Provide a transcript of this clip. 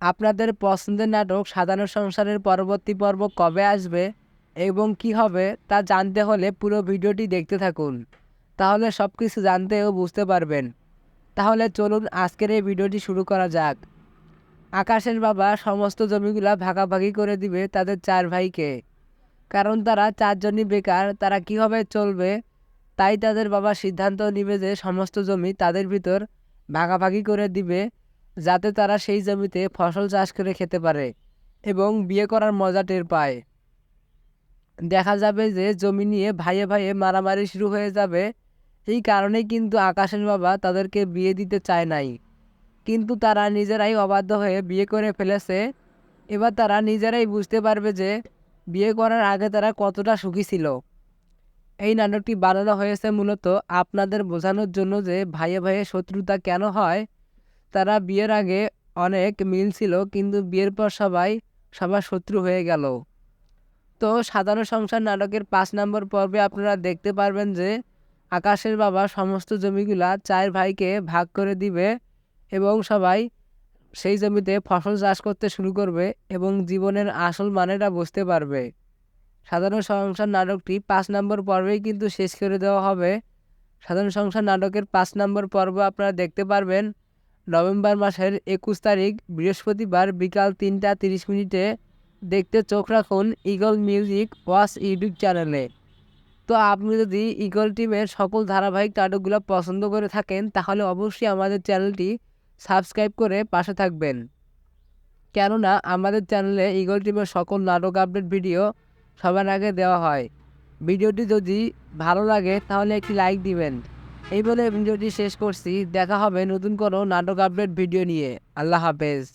আপনাদের পছন্দের নাটক সাধারণ সংসারের পরবর্তী পর্ব কবে আসবে এবং কি হবে তা জানতে হলে পুরো ভিডিওটি দেখতে থাকুন। তাহলে সব কিছু জানতে ও বুঝতে পারবেন। তাহলে চলুন আজকের এই ভিডিওটি শুরু করা যাক। আকাশের বাবা সমস্ত জমিগুলা ভাগাভাগি করে দিবে তাদের চার ভাইকে। কারণ তারা চারজনই বেকার, তারা কীভাবে চলবে তাই তাদের বাবা সিদ্ধান্ত নিবে যে সমস্ত জমি তাদের ভিতর ভাগাভাগি করে দিবে যাতে তারা সেই জমিতে ফসল চাষ করে খেতে পারে এবং বিয়ে করার মজা টের পায়। দেখা যাবে যে জমি নিয়ে ভাইয়ে ভাইয়ে মারামারি শুরু হয়ে যাবে। এই কারণেই কিন্তু আকাশের বাবা তাদেরকে বিয়ে দিতে চায় নাই। কিন্তু তারা নিজেরাই অবাধ্য হয়ে বিয়ে করে ফেলেছে। এবার তারা নিজেরাই বুঝতে পারবে যে বিয়ে করার আগে তারা কতটা সুখী ছিল। এই নাটকটি বানানো হয়েছে মূলত আপনাদের বোঝানোর জন্য যে ভাইয়ে ভাইয়ে শত্রুতা কেন হয় তারা বিয়ের আগে অনেক মিল ছিল, কিন্তু বিয়ের পর সবাই, সবার শত্রু হয়ে গেল। তো সাধারণ সংসার নাটকের পাঁচ নম্বর পর্বে আপনারা দেখতে পারবেন যে, আকাশের বাবা সমস্ত জমিগুলা চার ভাইকে ভাগ করে দিবে এবং সবাই সেই জমিতে ফসল চাষ করতে শুরু করবে এবং জীবনের আসল মানেটা বুঝতে পারবে। সাধারণ সংসার নাটকটি পাঁচ নম্বর পর্বেই কিন্তু শেষ করে দেওয়া হবে। সাধারণ সংসার নাটকের পাঁচ নম্বর পর্ব আপনারা দেখতে পারবেন। নভেম্বর মাসের একুশ তারিখ বৃহস্পতিবার বিকাল তিনটা তিরিশ মিনিটে দেখতে চোখ রাখুন ইগল মিউজিক ওয়াশ ইউটিউব চ্যানেলে। তো আপনি যদি ইগল টিমের সকল ধারাবাহিক নাটকগুলো পছন্দ করে থাকেন, তাহলে অবশ্যই আমাদের চ্যানেলটি সাবস্ক্রাইব করে পাশে থাকবেন। কেননা আমাদের চ্যানেলে ইগল টিমের সকল নাটক আপডেট ভিডিও সবার আগে দেওয়া হয়। ভিডিওটি যদি ভালো লাগে, তাহলে একটি লাইক দিবেন। এই বলে ভিডিওটি শেষ করছি। দেখা হবে নতুন কোনো নাটক আপডেট ভিডিও নিয়ে। আল্লাহ হাফেজ।